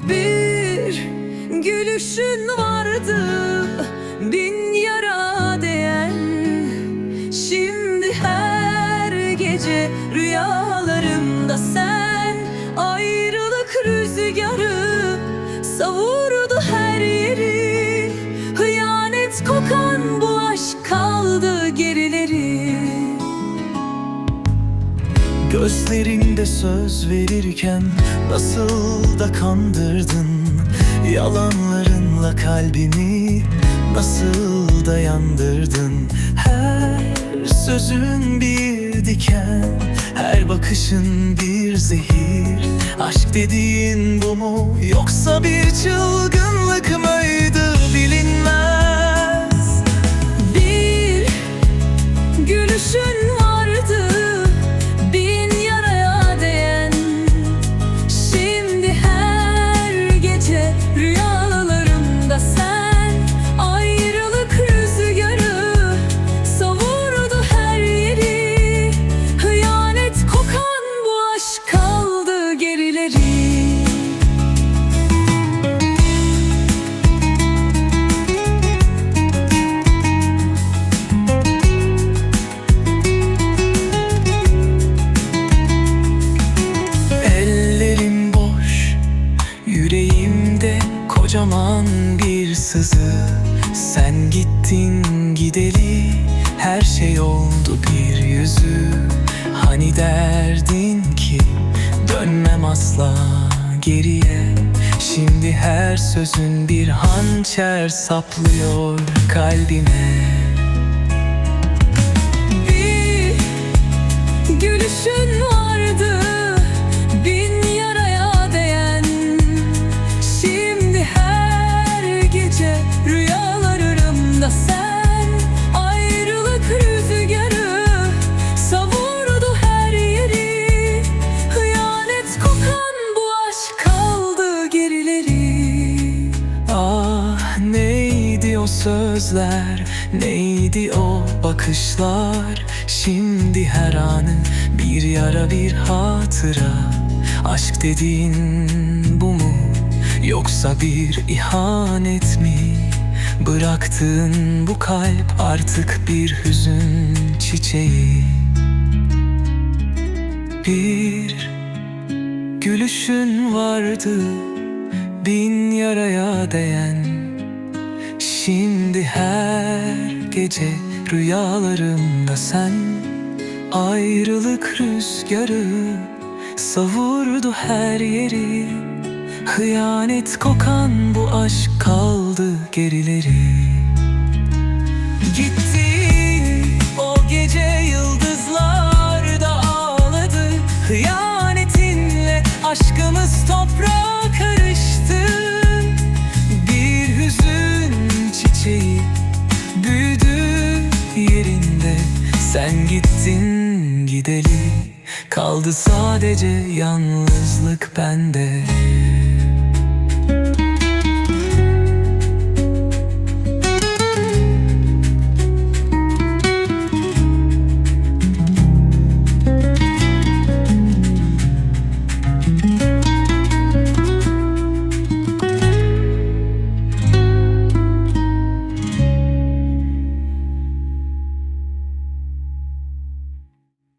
Bir gülüşün vardı bin yara değen. Şimdi her gece rüyalarımda sen Ayrılık rüzgarı Gözlerinde söz verirken nasıl da kandırdın? Yalanlarınla kalbimi nasıl da yandırdın? Her sözün bir diken Her bakışın bir zehir. Aşk dediğin bu mu yoksa bir çılgınlık mıydı gittin gideli, her şey oldu bir yüzü. Hani derdin ki dönmem asla geriye. Şimdi her sözün bir hançer saplıyor kalbime. Bir gülüşün vardı sözler Neydi o bakışlar? Şimdi her anın bir yara bir hatıra. Aşk dediğin bu mu Yoksa bir ihanet mi? Bıraktığın bu kalp artık bir hüzün çiçeği. Bir gülüşün vardı bin yaraya değen Şimdi her gece rüyalarımda sen Ayrılık rüzgarı savurdu her yeri. Hıyanet kokan bu aşk kaldı gerileri. Gitti gittin gideli. Kaldı sadece yalnızlık bende